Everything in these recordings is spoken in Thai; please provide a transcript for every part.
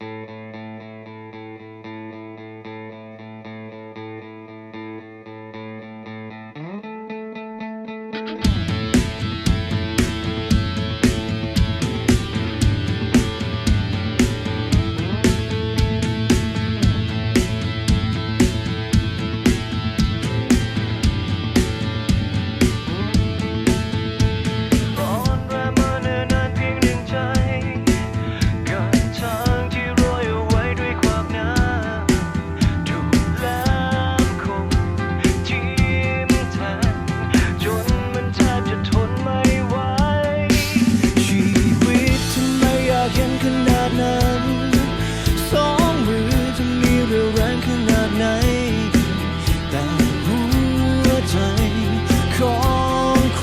ร้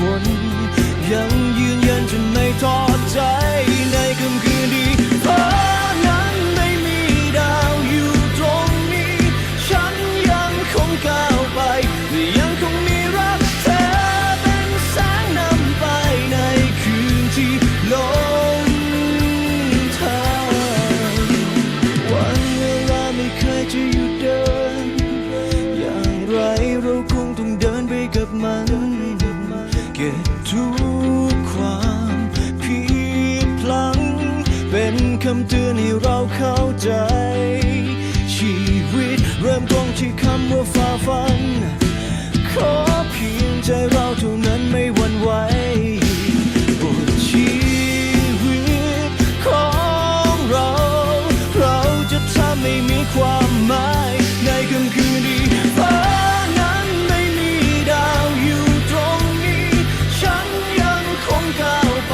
ขอ คำเตือนให้เราเข้าใจ ชีวิตเริ่มต้นที่คำว่าฝ่าฟัน ขอเพียงใจเราเท่านั้นไม่หวั่นไหวบทชีวิตของเรา เราจะทำให้มีความหมายในค่ำคืนดีฟ้านั้นไม่มีดาวอยู่ตรงนี้ ฉันยังคงก้าวไป